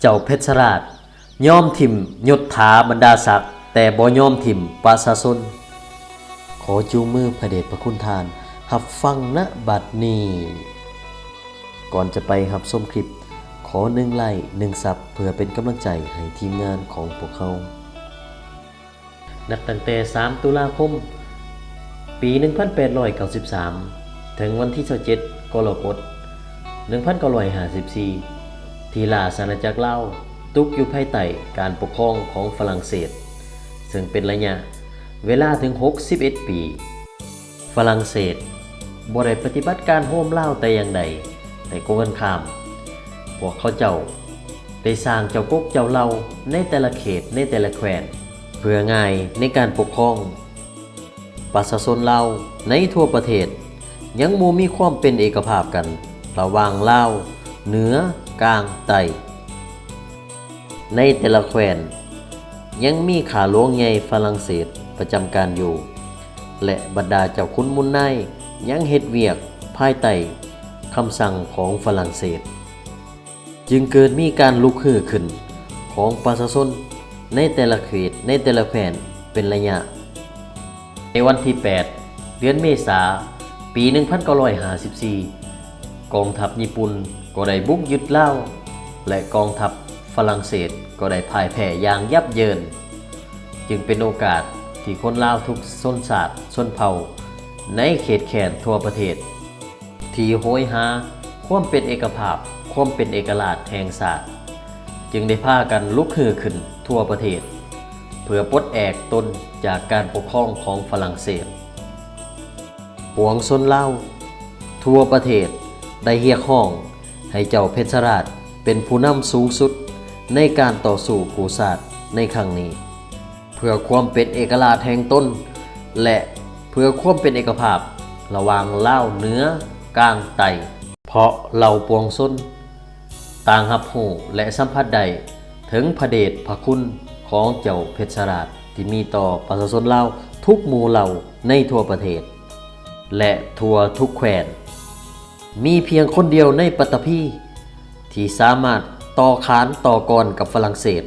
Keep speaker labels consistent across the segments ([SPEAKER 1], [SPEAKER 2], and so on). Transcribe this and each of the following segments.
[SPEAKER 1] เจ้าเพชรราชยอมถิ่มยศถาบรรดาศักดิ์แต่บ่ยอมถิ่มประชาชนขอจูงมือพระเดชพระคุณทานหับฟังณบัดนี้ ก่อนจะไปหับส้มคลิป ขอหนึ่งไลค์หนึ่งซับเพื่อเป็นกำลังใจให้ทีมงานของพวกเขา นับตั้งแต่ 3 ตุลาคม ปี 1893 ถึงวันที่27กรกฎ1954 ที่ลาสาณาจักรเล่าตุกอยู่ภายใต้การปกครองของฝรั่งเศส ซึ่งเป็นระยะเวลาถึง 61 ปี ฝรั่งเศสบ่ได้ปฏิบัติการโฮมเล่าแต่อย่างใดแต่กงกันข้าม พวกเขาเจ้า ได้สร้างเจ้ากกเจ้าเล่าในแต่ละเขตในแต่ละแคว้นเพื่อง่ายในการปกครองประชาชนเลาในทั่วประเทศ ยังมูมีความเป็นเอกภาพกัน ระหว่างเล่าเหนือ กลางใต้ในแต่ละแคว้นยังมีขาหลวงใหญ่ฝรั่งเศสประจำการอยู่ และบรรดาเจ้าคุณมุนนายยังเฮ็ดเวียกภายใต้คำสั่งของฝรั่งเศส จึงเกิดมีการลุกฮือขึ้นของประชาชนในแต่ละเขตในแต่ละแคว้นเป็นระยะ ในวันที่ 8 เดือนเมษาปี 1954 กองทัพญี่ปุ่นก็ได้บุกยึดเลาและกองทัพฝรั่งเศสก็ได้พ่ายแพ้อย่างยับเยิน จึงเป็นโอกาสที่คนลาวทุกชนชาติชนเผ่า ในเขตแขนทั่วประเทศ ที่โหยหาความเป็นเอกภาพความเป็นเอกราชแห่งศาสตร์ จึงได้พากันลุกฮือขึ้นทั่วประเทศ เพื่อปลดแอกตนจากการปกครองของฝรั่งเศสหวงชนเล่าทั่วประเทศ ได้เรียกห้อง ให้เจ้าเพชรราชเป็นผู้นำสูงสุดในการต่อสู้กูศาสตร์ในครั้งนี้ เพื่อความเป็นเอกราชแห่งตนและเพื่อความเป็นเอกภาพ ระวางเล่าเนื้อกลางไต เพราะเหล่าปวงชนต่างรับหูและสัมผัสใดถึงพระเดชพระคุณของเจ้าเพชรราชที่มีต่อประชาชนลาทุกหมู่เหล่าในทั่วประเทศ และทั่วทุกแคว้น มีเพียงคนเดียวในปัตตภีที่สามารถต่อขานต่อกรกับฝรั่งเศส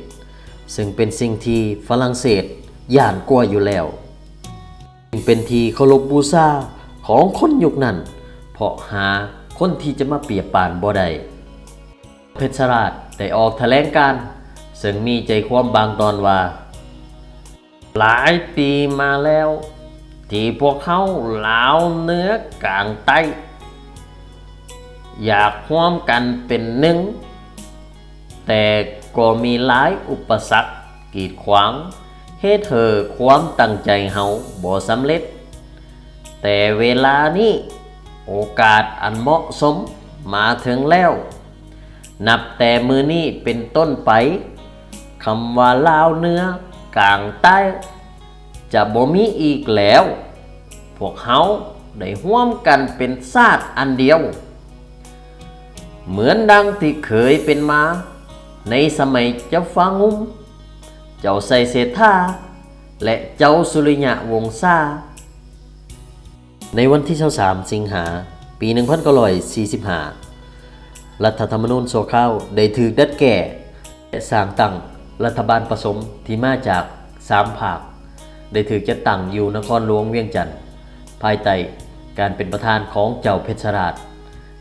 [SPEAKER 1] ซึ่งเป็นสิ่งที่ฝรั่งเศสย่านกลัวอยู่แล้วจึงเป็นที่เคารพบูชาของคนยุคนั้น เพราะหาคนที่จะมาเปรียบปานบ่ได้เพชรราชได้ออกแถลงการซึ่งมีใจความบางตอนว่า หลายปีมาแล้ว ที่พวกเขาลาวเนื้อกลางใต้ อยากร่วมกันเป็นหนึ่ง แต่ก็มีหลายอุปสรรคกีดขวางให้เธอความตั้งใจเฮาบ่สำเร็จ แต่เวลานี้โอกาสอันเหมาะสมมาถึงแล้ว นับแต่มือนี้เป็นต้นไปคำว่าลาวเนื้อกลางใต้ จะบ่มีอีกแล้ว พวกเขาได้ร่วมกันเป็นชาติอันเดียว เหมือนดังที่เคยเป็นมา ในสมัยเจ้าฟ้างุ้ม เจ้าไซเศรษฐาและเจ้าสุริยะวงซาในวันที่23สิงหา ปี 1945 รัฐธรรมนูญโซข้าได้ถือดัดแก่และสร้างตั้งรัฐบาลผสมที่มาจากสามภาค ได้ถือจะตั้งอยู่นครหลวงเวียงจันทร์ภายใต้การเป็นประธานของเจ้าเพชรราช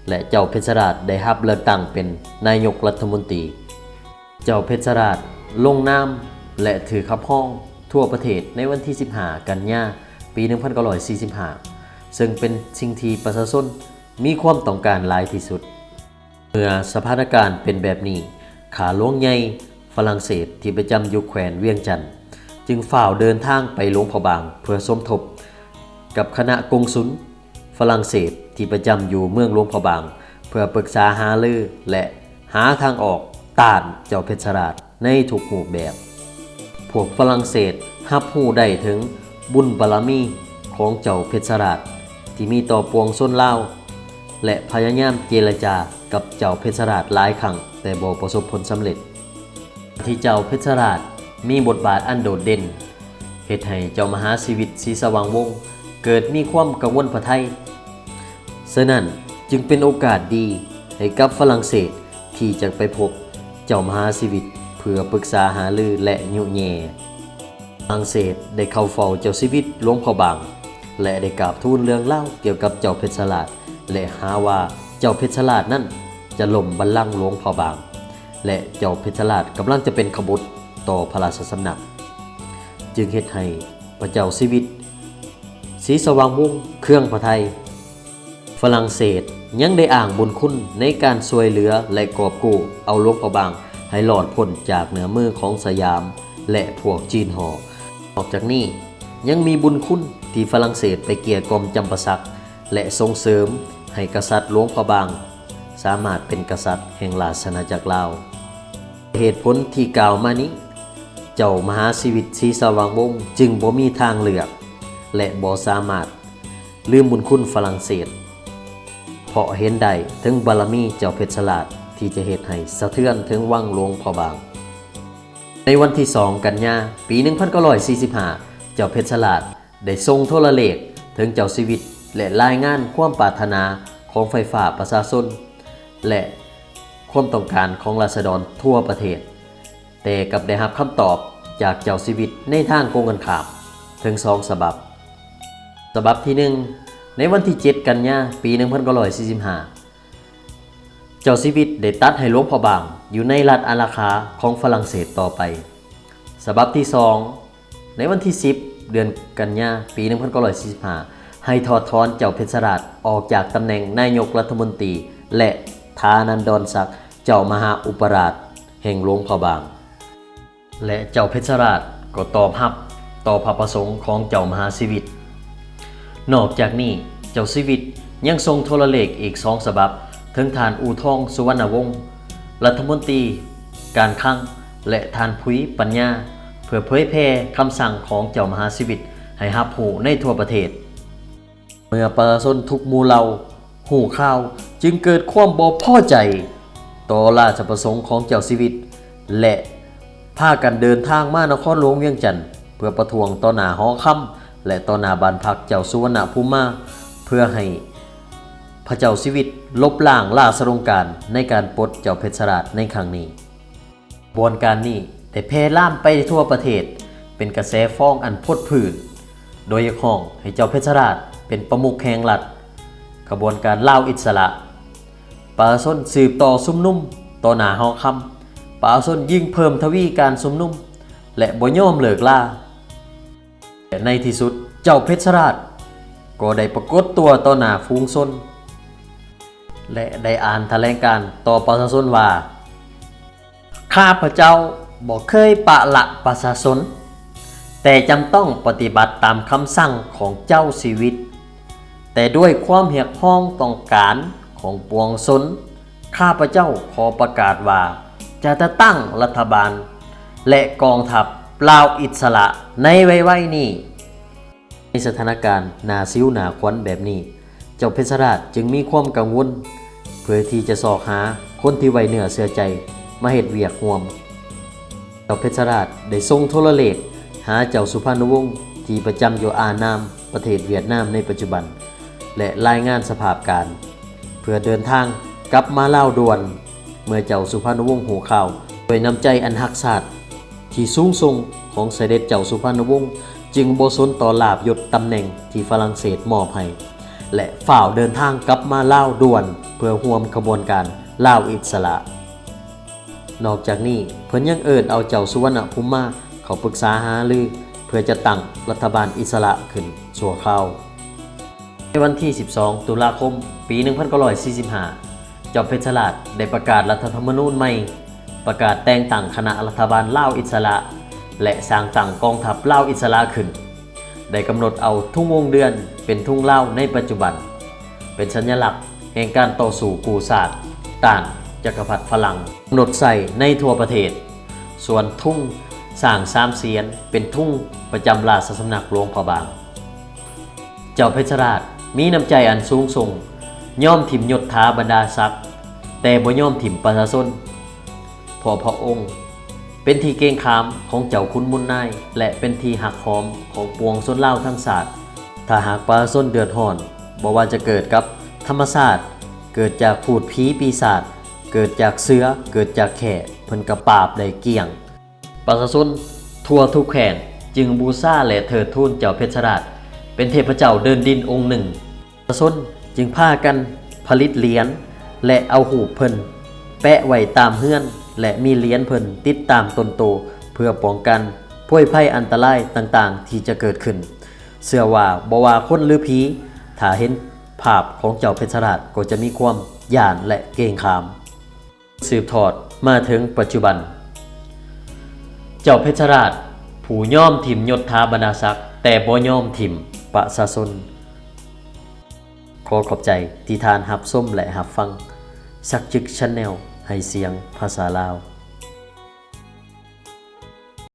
[SPEAKER 1] และเจ้าเพชรราชได้รับเลือกตั้งเป็นนายกรัฐมนตรี เจ้าเพชรราชลงนามและถือขับห้องทั่วประเทศในวันที่ 15 กันยาปี 1945 ซึ่งเป็นสิ่งที่ประชาชนมีความต้องการหลายที่สุด เมื่อสถานการณ์เป็นแบบนี้ ขาหลวงใหญ่ฝรั่งเศสที่ประจำอยู่แขวนเวียงจันทร์จึงฝ่าวเดินทางไปหลวงพระบาง เพื่อสมทบ กับคณะกงสุล ฝรั่งเศสที่ประจำอยู่เมืองหลวงพะบาง เพื่อปรึกษาหารือและหาทางออกต้านเจ้าเพชรราชในทุกรูปแบบ พวกฝรั่งเศสรับรู้ได้ถึงบุญบารมีของเจ้าเพชรราชที่มีต่อปวงชนเล่าและพยายามเจรจากับเจ้าเพชรราชหลายครั้งแต่บ่ประสบผลสำเร็จ ที่เจ้าเพชรราชมีบทบาทอันโดดเด่นเหตุให้เจ้ามหาชีวิตศรีสว่างวงศ์เกิดมีความกังวลพระไทย ฉะนั้นจึงเป็นโอกาสดีให้กับฝรั่งเศสที่จะไปพบเจ้ามหาชีวิต เพื่อปรึกษาหารือและยุแยฝรั่งเศสได้เข้าเฝ้าเจ้าชีวิตหลวงพ่อบาง และได้กราบทูลเรื่องเล่าเกี่ยวกับเจ้าเพชรฉลาด และหาว่าเจ้าเพชรฉลาดนั้นจะล่มบัลลังก์หลวงพ่อบาง และเจ้าเพชรฉลาดกำลังจะเป็นขบุตรต่อพระราชสำนัก จึงเฮ็ดให้พระเจ้าชีวิตศรีสว่างวงเครื่องพระไทย ฝรั่งเศสยังได้อ่างบุญคุณในการช่วยเหลือและกอบกู้เอาหลวงพระบาง ให้หลอดพ้นจากเหนือมือของสยาม และพวกจีนหอออกจากนี้ยังมีบุญคุณที่ฝรั่งเศสไปเกี่ยกรมจำปาสักและส่งเสริมให้กษัตริย์หลวงพระบาง สามารถเป็นกษัตริย์แห่งราชอาจักรลาว เหตุผลที่กล่าวมานี้ เจ้ามหาชีวิตศรีสว่างวงจึงบ่มีทางเลือก และบ่สามารถลืมบุญคุณฝรั่งเศสาะเห็นได้ถึงบารมีเจ้าเพชรฉลาดที่จะเหตุให้สะเทือนถึงวังหลวงพอบาง ในวันที่2กันยาปี 1945 เจ้าเพชรฉลาดได้ทรงโทรเลขถึงเจ้าชีวิต และรายงานความปรารถนาของไฟฟ้าประชาชนและความต้องการของราษฎรทั่วประเทศ แต่กับได้รับคำตอบจากเจ้าชีวิตในทางโกงกันขามถึงสองฉบับฉบับที่หนึ่ง ในวันที่ 7 กันยาปี1945 เจ้าชีวิตได้ตัดให้หลวงพ่อบาง อยู่ในรัฐอาราคาของฝรั่งเศสต่อไปฉบับที่ 2 ในวันที่ 10 เดือนกันยาปี 1945 ให้ถอดถอนเจ้าเพชรราชออกจากตำแหน่งนายกรัฐมนตรี และทานันดรศักดิ์เจ้ามหาอุปราช แห่งหลวงพ่อบาง และเจ้าเพชรราชก็ตอบรับต่อพระประสงค์ของเจ้ามหาชีวิต นอกจากนี้เจ้าชีวิตยังทรงโทรเลขอีกสองฉบับ ถึงทานอูทองสุวรรณวงศ์รัฐมนตรี การคลังและทานพุยปัญญา เพื่อเผยแพร่คำสั่งของเจ้ามหาชีวิต ให้หับหูในทั่วประเทศ เมื่อประชาชนทุกมูเหล่าหูข่าวจึงเกิดความบ่พอใจ ต่อราชประสงค์ของเจ้าชีวิต และพากันเดินทางมานครหลวงเวียงจันทน์เพื่อประท้วงต่อหน้าหอคำ และต่อหน้าบานพักเจ้าสุวรรณภูมาเพื่อให้พระเจ้าชีวิตลบล้างล่าสรงการในการปลดเจ้าเพชรราชในครั้งนี้กระบวนการนี้ได้แพล่ามไปทั่วประเทศ เป็นกระแสฟ้องอันพดผื่น โดยเฉพาะให้เจ้าเพชรราชเป็นประมุขแห่งรัฐกระบวนการเล่าอิสระปราชนสืบต่อซุ่มนุ่มต่อหนาหอคำปราชนยิ่งเพิ่มทวีการซุ่มนุ่ม และบ่ยอมเลิกล่า ในที่สุดเจ้าเพชรราช ก็ได้ปรากฏตัวต่อหน้าฟูงชนและได้อ่านแถลงการ์ต่อประชาชนว่า ข้าพเจ้าบอกเคยปะละประชาชน แต่จำต้องปฏิบัติตามคำสั่งของเจ้าชีวิต แต่ด้วยความเหียกห้องต้องการของปวงชนข้าพเจ้าขอประกาศว่า จะตั้งรัฐบาล และกองทัพ เปล่าอิสระในไว้ๆนี้ในสถานการณ์หนาซิ้วหนาควันแบบนี้ เจ้าเพชรราชจึงมีความกังวล เพื่อที่จะสอกหาคนที่ไว้เหนือเสือใจมาเหตุเวียกห่วม เจ้าเพชรราชได้ทรงโทรเลข หาเจ้าสุพรรณวงศ์ที่ประจำอยู่อานามประเทศเวียดนามในปัจจุบัน และรายงานสภาพการ เพื่อเดินทางกลับมาเล่าด่วน เมื่อเจ้าสุพรรณวงศ์หูข่าวโดยนำใจอันหักศาสตร์ ที่สูงส่งของเสด็จเจ้าสุพรรณวงศ์จึงโบสนต่อลาบยศตำแหน่งที่ฝรั่งเศสมอบให้และฝ่าวเดินทางกลับมาเล่าด่วน เพื่อห่วมขบวนการเล่าอิสระ นอกจากนี้เพิ่นยังเอิญเอาเจ้าสุวรรณภูมิมาเขาปรึกษาหารือ เพื่อจะตั้งรัฐบาลอิสระขึ้นชั่วคราวในวันที่ 12 ตุลาคม ปี 1945 เจ้าเพชรลาดได้ประกาศรัฐธรรมนูญใหม่ ประกาศแต่งตั้งคณะรัฐบาลลาวอิสระ และสร้างตั้งกองทัพลาวอิสระขึ้น ได้กำหนดเอาทุ่งวงเดือนเป็นทุ่งลาวในปัจจุบัน เป็นสัญลักษณ์แห่งการต่อสู้กูศาสตร์ต้านจักรพรรดิฝรั่งกำหนดใส่ในทั่วประเทศ ส่วนทุ่งสร้างสามเสียนเป็นทุ่งประจำราชสำนักหลวงพระบาง เจ้าเพชรราชมีน้ำใจอันสูงส่งย่อมถิ่มยศถาบรรดาศักดิ์แต่บ่ย่อมถิ่มประชาชน พอพระองค์ เป็นที่เกงขามของเจ้าคุณมุนนาย และเป็นที่หักหอมของปวงชนเล่าทั้งศาสตร์ถ้าหากประชาชนเดือดร้อนบ่ว่าจะเกิดกับธรรมศาสตร์ เกิดจากผูดผีปีศาจเกิดจากเสือเกิดจากแข่เพิ่นกระปาบได้เกลี้ยงประชาชนทั่วทุกแห่งจึงบูชาและเทิดทูนเจ้าเพชรราช เป็นเทพเจ้าเดินดินองค์หนึ่งประชาชนจึงพากันผลิตเหรียญและเอาหูเพิ่นแปะไว้ตามเฮือน และมีเหรียญเพิ่นติดตามตนโต เพื่อป้องกันพ้วยภัยอันตรายต่างๆ ที่จะเกิดขึ้นเชื่อว่าบ่ว่าคนหรือผีถ้าเห็นภาพของเจ้าเพชรราชก็จะมีความย่านและเกรงขาม สืบทอดมาถึงปัจจุบัน เจ้าเพชรราช ผู้ย่อมถิ่มยศทาบรรดาศักดิ์แต่บ่ย่อมถิ่มประชาชนขอขอบใจที่ทานหับส้มและหับฟัง สักจึกชันแนล ให้เสียงภาษาลาว